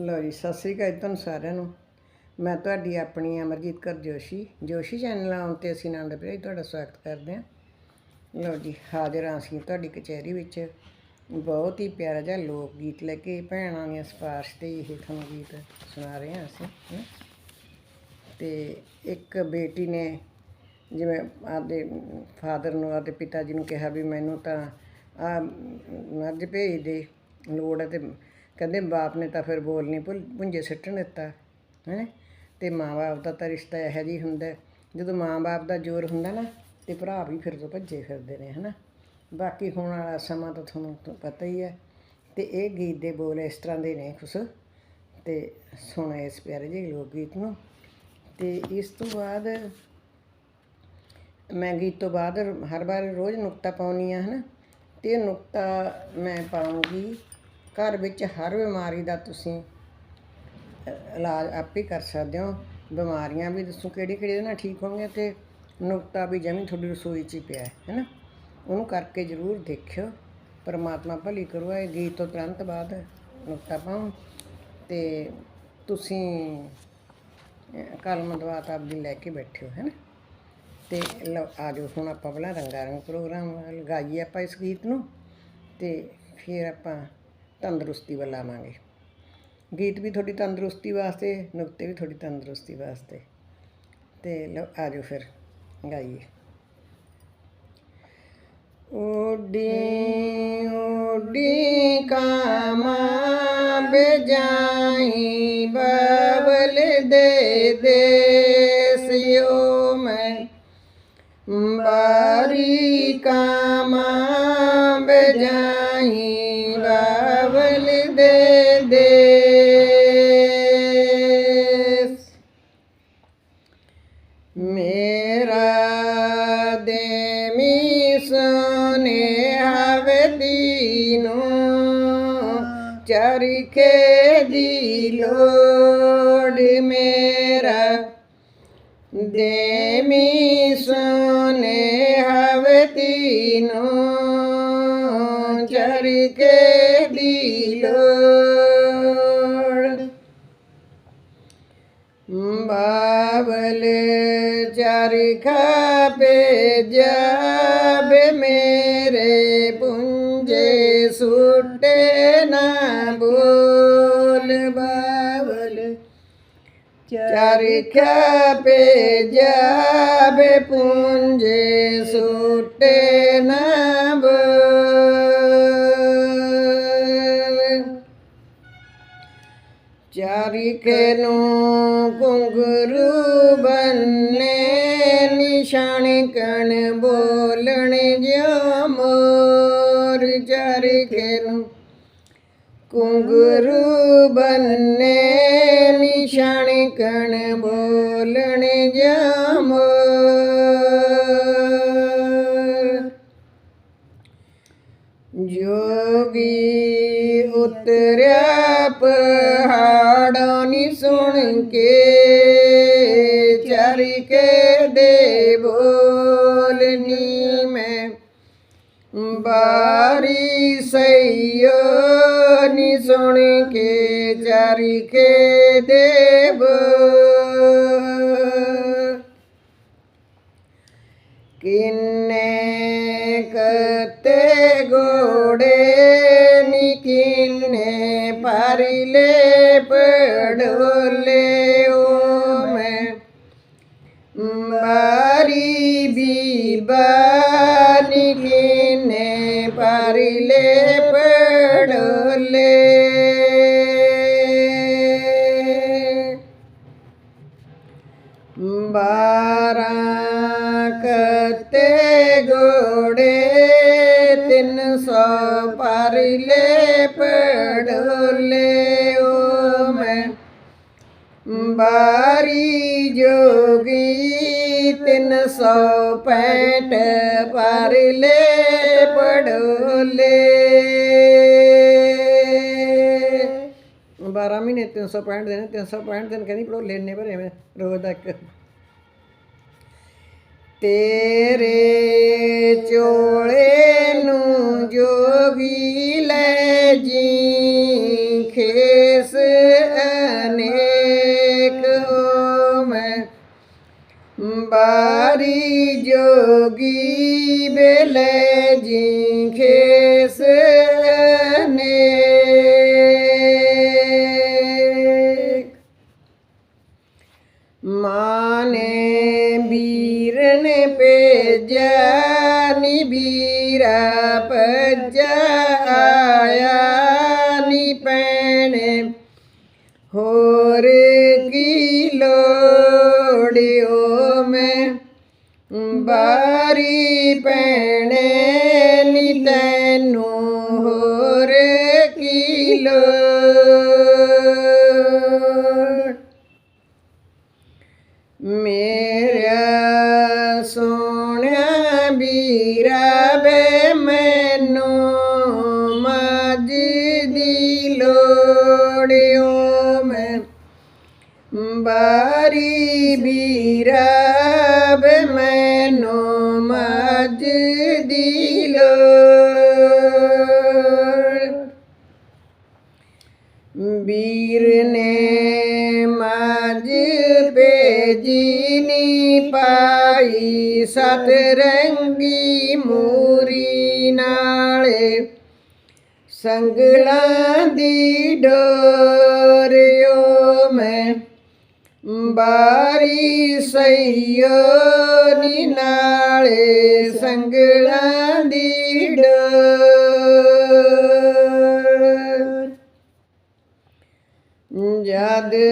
ਲੋ ਜੀ, ਸਤਿ ਸ੍ਰੀ ਅਕਾਲ ਜੀ ਤੁਹਾਨੂੰ ਸਾਰਿਆਂ ਨੂੰ। ਮੈਂ ਤੁਹਾਡੀ ਆਪਣੀ ਅਮਰਜੀਤ ਕੌਰ ਜੋਸ਼ੀ। ਜੋਸ਼ੀ ਚੈਨਲ ਆਉਣ ਤੇ ਅਸੀਂ ਆਨੰਦ ਪ੍ਰਿਆ ਜੀ, ਤੁਹਾਡਾ ਸਵਾਗਤ ਕਰਦੇ ਹਾਂ। ਲੋ ਜੀ, ਹਾਜ਼ਰ ਹਾਂ ਅਸੀਂ ਤੁਹਾਡੀ ਕਚਹਿਰੀ ਵਿੱਚ। ਬਹੁਤ ਹੀ ਪਿਆਰਾ ਜਿਹਾ ਲੋਕ ਗੀਤ ਲੈ ਕੇ ਭੈਣਾਂ ਦੀਆਂ ਸਿਫਾਰਿਸ਼ ਤੇ ਇਹ ਤੁਹਾਨੂੰ ਗੀਤ ਸੁਣਾ ਰਹੇ ਹਾਂ ਅਸੀਂ, ਹੈਂ। ਤੇ ਇੱਕ ਬੇਟੀ ਨੇ ਜਿਵੇਂ ਆਪਦੇ ਫਾਦਰ ਨੂੰ, ਆਪਦੇ ਪਿਤਾ ਜੀ ਨੂੰ ਕਿਹਾ ਵੀ ਮੈਨੂੰ ਤਾਂ ਆ ਮਰਜ਼ ਭੇਜ ਦੇ, ਲੋੜ ਹੈ ਤੇ ਕਹਿੰਦੇ ਬਾਪ ਨੇ ਤਾਂ ਫਿਰ ਬੋਲ ਨਹੀਂ ਭੁੱਲ, ਭੁੰਜੇ ਸਿੱਟਣ ਦਿੱਤਾ, ਹੈ? ਤੇ ਮਾਂ-ਬਾਪ ਦਾ ਤਾਂ ਰਿਸ਼ਤਾ ਇਹੋ ਜਿਹੀ ਹੁੰਦਾ ਜਦੋਂ ਮਾਂ-ਬਾਪ ਦਾ ਜ਼ੋਰ ਹੁੰਦਾ ਨਾ, ਤੇ ਭਰਾ ਵੀ ਫਿਰ ਤੋਂ ਭੱਜੇ ਫਿਰਦੇ ਨੇ, ਹਨਾ? ਬਾਕੀ ਹੁਣ ਵਾਲਾ ਸਮਾਂ ਤਾਂ ਤੁਹਾਨੂੰ ਪਤਾ ਹੀ ਹੈ। ਤੇ ਇਹ ਗੀਤ ਦੇ ਬੋਲ ਇਸ ਤਰ੍ਹਾਂ ਦੇ ਨੇ ਕੁਛ ਤੇ ਸੁਣੋ ਇਸ ਪਿਆਰੇ ਜਿਹੇ ਲੋਕ ਗੀਤ ਨੂੰ। ਤੇ ਇਸ ਤੋਂ ਬਾਅਦ ਮੈਂ ਗੀਤ ਤੋਂ ਬਾਅਦ ਹਰ ਵਾਰ ਰੋਜ਼ ਨੁਕਤਾ ਪਾਉਣੀ ਆ ਹਨਾ? ਤੇ ਇਹ ਨੁਕਤਾ ਮੈਂ ਪਾਉਂਗੀ ਘਰ ਵਿੱਚ ਹਰ ਬਿਮਾਰੀ ਦਾ ਤੁਸੀਂ ਇਲਾਜ ਆਪੇ ਕਰ ਸਕਦੇ ਹੋ। ਬਿਮਾਰੀਆਂ ਵੀ ਦੱਸੋ ਕਿਹੜੀ ਕਿਹੜੀ ਇਹਦੇ ਨਾਲ ਠੀਕ ਹੋਣਗੀਆਂ ਤੇ ਨੁਕਤਾ ਵੀ ਜਿਵੇਂ ਤੁਹਾਡੀ ਰਸੋਈ 'ਚ ਹੀ ਪਿਆ ਹੈ ਨਾ? ਉਹਨੂੰ ਕਰਕੇ ਜ਼ਰੂਰ ਦੇਖਿਓ। ਪਰਮਾਤਮਾ ਭਲੀ ਕਰੂ ਇਹ ਗੀਤ ਤੋਂ ਤੁਰੰਤ ਬਾਅਦ ਨੁਕਤਾ ਪਾਉਂ ਤੇ ਤੁਸੀਂ ਅ, ਕਲਮ ਦਵਾਤ ਆਪਦੀ ਲੈ ਕੇ ਬੈਠਿਓ ਹੈਨਾ ਤੇ ਲਓ ਆ ਜਾਓ ਹੁਣ ਆਪਾਂ ਪਹਿਲਾਂ ਰੰਗਾਰੰਗ ਪ੍ਰੋਗਰਾਮ ਲਗਾਈਏ ਆਪਾਂ ਇਸ ਗੀਤ ਨੂੰ। ਤੇ ਫਿਰ ਆਪਾਂ ਤੰਦਰੁਸਤੀ ਵੱਲ ਆਵਾਂਗੇ। ਗੀਤ ਵੀ ਤੁਹਾਡੀ ਤੰਦਰੁਸਤੀ ਵਾਸਤੇ, ਨੁਕਤੇ ਵੀ ਤੁਹਾਡੀ ਤੰਦਰੁਸਤੀ ਵਾਸਤੇ। ਤੇ ਲਓ, ਆ ਜਾਓ ਫਿਰ, ਗਾਈਏ। ਉਡੀ ਉਡੀ ਕਾਮਾ ਬਜਾਈ ਮੇਰਾ ਦੇਮੀ ਸੋਨੇ ਹਵੇ ਦੀਨੋ ਚਰਖੇ ਦੀ ਲੋੜ ਮੇਰਾ ਦੇਮੀ ਸੋਨੇ ਹਵੇ ਦੀਨੋ ਚਰਖੇ ਚਰਖਾ ਪੇ ਜਬ ਮੇਰੇ ਪੁੰਜੇ ਸੁਟੇ ਨਾ ਬੋਲ ਬਾਬਲ ਚਰਖਾ ਪੇ ਜਬ ਪੁੰਜੇ ਸੁਟੇ ਨਾ ਬੋਲ। ਚਾਰਿਕੇ ਨੂੰ ਕੁੰਗਰੂ ਬੰਨੇ ਨਿਸ਼ਾਨ ਕਣ ਬੋਲਣ ਜਿਉ ਮੋਰ ਚਾਰਿਕੇ ਨੂੰ ਕੁੰਗਰੂ ਬੰਨੇ ਨਿਸ਼ਾਨ ਕਣ ਬੋਲਣ ਜਿਉ ਮੋਰ। ਵੀ ਉਤਰਿਆ ਪਹਾੜਾਂ ਨੀ ਸੁਣ ਕੇ ਸੁਣ ਕੇ ਚਰਕੇ ਦੇ ਕਿੰਨੇ ਕਤੇ ਗੋੜੇ ਨੀ, ਕਿੰਨੇ ਪਰਲੇ ਪੜੋਲੇ ਓ ਮੈਂ। ਮਾਰੀ ਬੀਬਾ ਨੀ, ਕਿੰਨੇ ਪਰਲੇ ਬਾਰੀ ਜੋਗੀ ਤਿੰਨ ਸੌ ਪੈਂਠ ਪਰਲੇ ਪੜੋਲੇ। 12 ਮਹੀਨੇ 365 ਦਿਨ 365 ਦਿਨ ਕਹਿੰਦੀ ਪੜੋ ਲੈਣੇ ਭਰੇ ਮੈਂ ਰੋਜ਼ ਦਾ ਇੱਕ ਤੇਰੇ ਚੋਲੇ जोगी बेले जी खेस ने माने बीर ने पे जानी बीरा पजाया नी पैने होर की लोड़ियो ਬਾਰੀ ਪੈਣੇ ਨੀ ਤੈਨੂੰ ਹੋਰ ਕੀ ਲੋੜ? ਮੇਰਾ ਸੋਹਣਿਆ ਵੀਰਾ ਵੀਰ ਨੇ ਮਾਝ ਭੇਜੀ ਪਾਈ ਸਤ ਰੰਗੀ ਮੂਰੀ ਨਾਲੇ। ਸੰਗਲਾਂ ਦੀ ਡੋਰਿਓ ਮੈਂ, ਬਾਰੀ ਸਈਓ ਨੀ ਨਾਲੇ। ਸੰਗਲਾਂ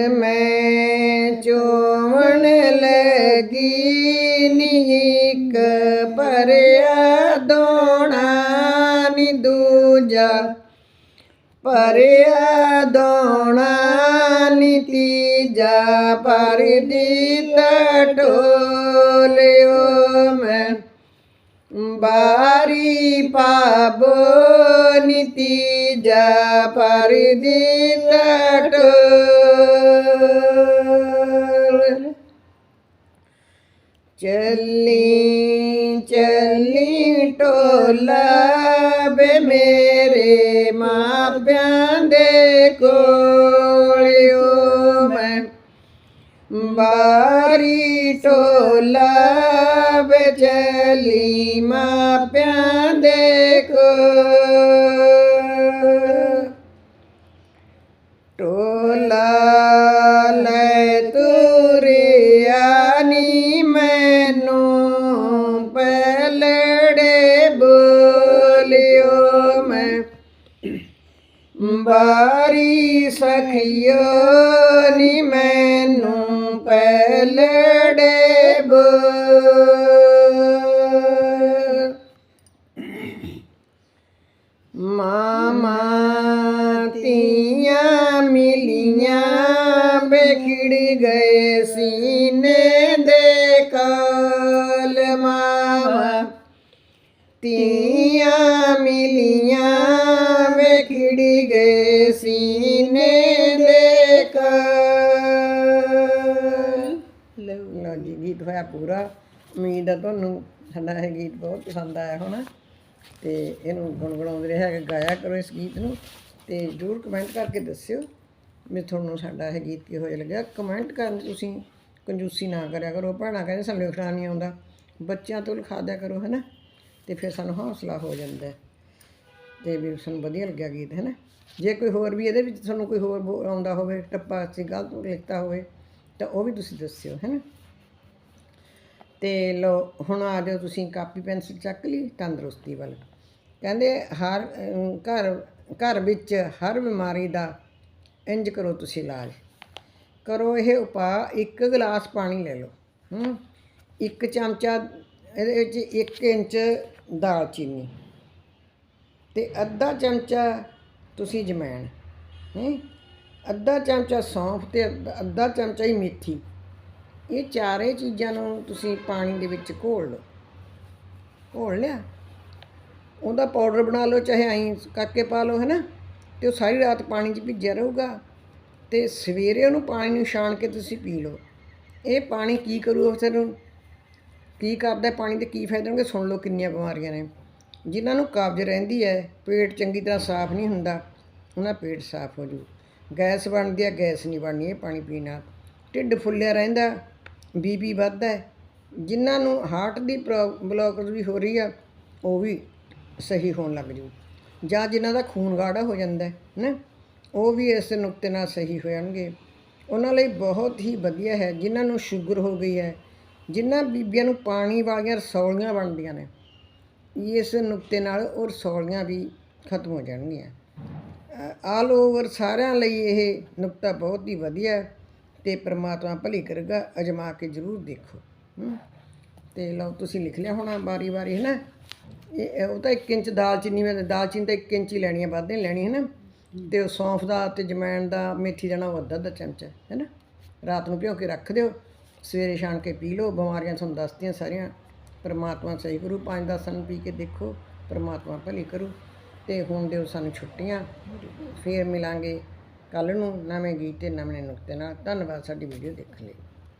ਮੈਂ ਚੋਵਣ ਲੱਗੀ ਨੀਕ ਪਰਿਆ ਦੋਣਾ ਨੀ ਦੂਜਾ ਪਰਿਆ ਦੋਣਾ ਨੀ ਤੀਜਾ ਪਰਦੀ ਟੋਲਿਓ ਮੈਂ। ਬਾਰੀ ਪਾਬੋ ਨੀਤੀ ਜਾ ਪਰਦੀ ਤਟ ਚੱਲੀ ਚੱਲੀ ਟੋਲਾ ਬੇ ਮੇਰੇ ਮਾਪਿਆਂ ਦੇ ਕੋਲਿਓ ਮੈਂ। ਬਾਰੀ ਟੋਲਾ ਬਚਲੀ ਮਾਪਿਆਂ ਦੇ ਬਾਰੀ ਸਖਿਓ ਨੀ ਮੈਨੂੰ ਪਹਿਲੜੇ ਬੋ ਮਾਮਾ ਤੀਆਂ ਮਿਲੀਆਂ ਬਖੜ ਗਏ ਸੀਨੇ ਦੇ ਕਾਲ। ਮਾਮਾ ਤੀਆਂ ਹੋਇਆ ਪੂਰਾ। ਉਮੀਦ ਹੈ ਤੁਹਾਨੂੰ ਸਾਡਾ ਇਹ ਗੀਤ ਬਹੁਤ ਪਸੰਦ ਆਇਆ ਹੋਣਾ। ਤੇ ਇਹਨੂੰ ਗੁਣਗੁਣਾਉਂਦੇ ਰਿਹਾ ਕਿ ਗਾਇਆ ਕਰੋ ਇਸ ਗੀਤ ਨੂੰ। ਤੇ ਜ਼ਰੂਰ ਕਮੈਂਟ ਕਰਕੇ ਦੱਸਿਓ ਵੀ ਤੁਹਾਨੂੰ ਸਾਡਾ ਇਹ ਗੀਤ ਕਿਹੋ ਜਿਹਾ ਲੱਗਿਆ। ਕਮੈਂਟ ਕਰਨ ਤੁਸੀਂ ਕੰਜੂਸੀ ਨਾ ਕਰਿਆ ਕਰੋ। ਭੈਣਾਂ ਕਹਿੰਦੇ ਸਾਨੂੰ ਲਿਖਣਾ ਨਹੀਂ ਆਉਂਦਾ। ਬੱਚਿਆਂ ਤੋਂ ਲਿਖਾ ਦਿਆ ਕਰੋ ਹੈ ਨਾ ਤੇ ਫਿਰ ਸਾਨੂੰ ਹੌਸਲਾ ਹੋ ਜਾਂਦਾ ਹੈ। ਤੇ ਵੀ ਸਾਨੂੰ ਵਧੀਆ ਲੱਗਿਆ ਗੀਤ ਹੈ ਨਾ ਜੇ ਕੋਈ ਹੋਰ ਵੀ ਇਹਦੇ ਵਿੱਚ ਤੁਹਾਨੂੰ ਕੋਈ ਹੋਰ ਬੋ- ਆਉਂਦਾ ਹੋਵੇ, ਟੱਪਾ ਸੀ ਗਲਤ ਲਿਖਤਾ ਹੋਵੇ, ਤਾਂ ਉਹ ਵੀ ਤੁਸੀਂ ਦੱਸਿਓ ਹੈ ਨਾ ਤੇ ਲੋ, ਹੁਣ ਆ ਜਾਓ ਤੁਸੀਂ ਕਾਪੀ ਪੈਨਸਿਲ ਚੱਕ ਲਈ ਤੰਦਰੁਸਤੀ ਵੱਲ। ਕਹਿੰਦੇ ਹਰ ਘਰ ਘਰ ਵਿੱਚ ਹਰ ਬਿਮਾਰੀ ਦਾ ਇੰਜ ਕਰੋ ਤੁਸੀਂ ਇਲਾਜ। ਕਰੋ ਇਹ ਉਪਾਅ, ਇੱਕ ਗਲਾਸ ਪਾਣੀ ਲੈ ਲਓ, ਹੂੰ। ਇੱਕ ਚਮਚਾ, ਇਹਦੇ ਵਿੱਚ 1 ਇੰਚ ਦਾਲਚੀਨੀ ਤੇ ਅੱਧਾ ਚਮਚਾ ਤੁਸੀਂ ਜਮੈਣ, ਹੈ। ਅੱਧਾ ਚਮਚਾ ਸੌਂਫ ਤੇ ਅੱਧਾ- ਅੱਧਾ ਚਮਚਾ ਹੀ ਮੇਥੀ। ਇਹ ਚਾਰੇ ਚੀਜ਼ਾਂ ਨੂੰ ਤੁਸੀਂ ਪਾਣੀ ਦੇ ਵਿੱਚ ਘੋਲ ਲਓ। ਘੋਲ ਲਿਆ? ਉਹਦਾ ਪਾਊਡਰ ਬਣਾ ਲਓ, ਚਾਹੇ ਐਂ ਕਰਕੇ ਪਾ ਲਓ ਹੈ ਨਾ ਤੇ ਉਹ ਸਾਰੀ ਰਾਤ ਪਾਣੀ 'ਚ ਭਿੱਜਿਆ ਰਹੂਗਾ। ਤੇ ਸਵੇਰੇ ਉਹਨੂੰ ਪਾਣੀ ਨੂੰ ਛਾਣ ਕੇ ਤੁਸੀਂ ਪੀ ਲਓ। ਇਹ ਪਾਣੀ ਕੀ ਕਰੂ ਉਸ ਨੂੰ ਕੀ ਕਰਦਾ ਪਾਣੀ ਦੇ ਕੀ ਫਾਇਦੇ? ਹੋਣਗੇ ਸੁਣ ਲਓ ਕਿੰਨੀਆਂ ਬਿਮਾਰੀਆਂ ਨੇ। ਜਿਨ੍ਹਾਂ ਨੂੰ ਕਬਜ਼ ਰਹਿੰਦੀ ਹੈ, ਪੇਟ ਚੰਗੀ ਤਰ੍ਹਾਂ ਸਾਫ਼ ਨਹੀਂ ਹੁੰਦਾ, ਉਹਨਾਂ ਪੇਟ ਸਾਫ਼ ਹੋ ਜੂ। ਗੈਸ ਬਣਦੀ ਹੈ, ਗੈਸ ਨਹੀਂ ਬਣਨੀ ਇਹ ਪਾਣੀ ਪੀਣ ਨਾਲ। ਢਿੱਡ ਫੁੱਲਿਆ ਰਹਿੰਦਾ ਬੀਪੀ ਵੱਧਦਾ ਜਿਨ੍ਹਾਂ ਨੂੰ ਹਾਰਟ ਦੀ ਬਲੌਕ ਵੀ ਹੋ ਰਹੀ ਆ, ਉਹ ਵੀ ਸਹੀ ਹੋਣ ਲੱਗ ਜੂ। ਜਾਂ ਜਿਨ੍ਹਾਂ ਦਾ ਖੂਨ ਗਾੜਾ ਹੋ ਜਾਂਦਾ ਹੈ, ਨਾ, ਉਹ ਵੀ ਇਸ ਨੁਕਤੇ ਨਾਲ ਸਹੀ ਹੋ ਜਾਣਗੇ। ਉਹਨਾਂ ਲਈ ਬਹੁਤ ਹੀ ਵਧੀਆ ਹੈ, ਜਿਨ੍ਹਾਂ ਨੂੰ ਸ਼ੂਗਰ ਹੋ ਗਈ ਹੈ, ਜਿਨ੍ਹਾਂ ਬੀਬੀਆਂ ਨੂੰ ਪਾਣੀ ਵਾਲੀਆਂ ਰਸੌਲੀਆਂ ਬਣਦੀਆਂ ਨੇ, ਇਸ ਨੁਕਤੇ ਨਾਲ ਉਹ ਰਸੌਲੀਆਂ ਵੀ ਖਤਮ ਹੋ ਜਾਣਗੀਆਂ। ਆਲ ਓਵਰ ਸਾਰਿਆਂ ਲਈ ਇਹ ਨੁਕਤਾ ਬਹੁਤ ਹੀ ਵਧੀਆ ਹੈ। ਤੇ ਪ੍ਰਮਾਤਮਾ ਭਲੀ ਕਰੇਗਾ, ਅਜਮਾ ਕੇ ਜ਼ਰੂਰ ਦੇਖੋ। ਹਮ। ਤੇ ਲਓ, ਤੁਸੀਂ ਲਿਖ ਲਿਆ ਹੋਣਾ ਵਾਰੀ ਵਾਰੀ ਹੈ ਨਾ ਇਹ ਉਹ ਤਾਂ 1 ਇੰਚ ਦਾਲਚੀਨੀ ਮੈਂ ਦਾਲਚੀਨੀ ਤਾਂ 1 ਇੰਚ ਹੀ ਲੈਣੀ ਹੈ ਵੱਧ ਨਹੀਂ ਲੈਣੀ ਹੈ ਨਾ ਤੇ ਉਹ ਸੌਂਫ ਦਾ ਤੇ ਜਮੈਣ ਦਾ, ਮੇਥੀ ਦਾ ਉਹ ਅੱਧਾ ਅੱਧਾ ਚਮਚਾ ਹੈ ਨਾ ਰਾਤ ਨੂੰ ਭਿਓ ਕੇ ਰੱਖ ਦਿਓ, ਸਵੇਰੇ ਛਾਣ ਕੇ ਪੀ ਲਓ, ਬਿਮਾਰੀਆਂ ਤੁਹਾਨੂੰ ਦੱਸਦੀਆਂ ਸਾਰੀਆਂ। ਪਰਮਾਤਮਾ ਸਹੀ ਕਰੂ, ਪੰਜ ਦਸ ਸਨ ਪੀ ਕੇ ਦੇਖੋ, ਪਰਮਾਤਮਾ ਭਲੀ ਕਰੂ, ਤੇ ਹੁਣ ਦਿਓ ਸਾਨੂੰ ਛੁੱਟੀਆਂ, ਫੇਰ ਮਿਲਾਂਗੇ ਕੱਲ ਨੂੰ ਨਵੇਂ ਗੀਤ ਤੇ ਨਵੇਂ ਨੁਕਤੇ ਨਾਲ ਧੰਨਵਾਦ ਸਾਡੀ ਵੀਡੀਓ ਦੇਖਣ ਲਈ।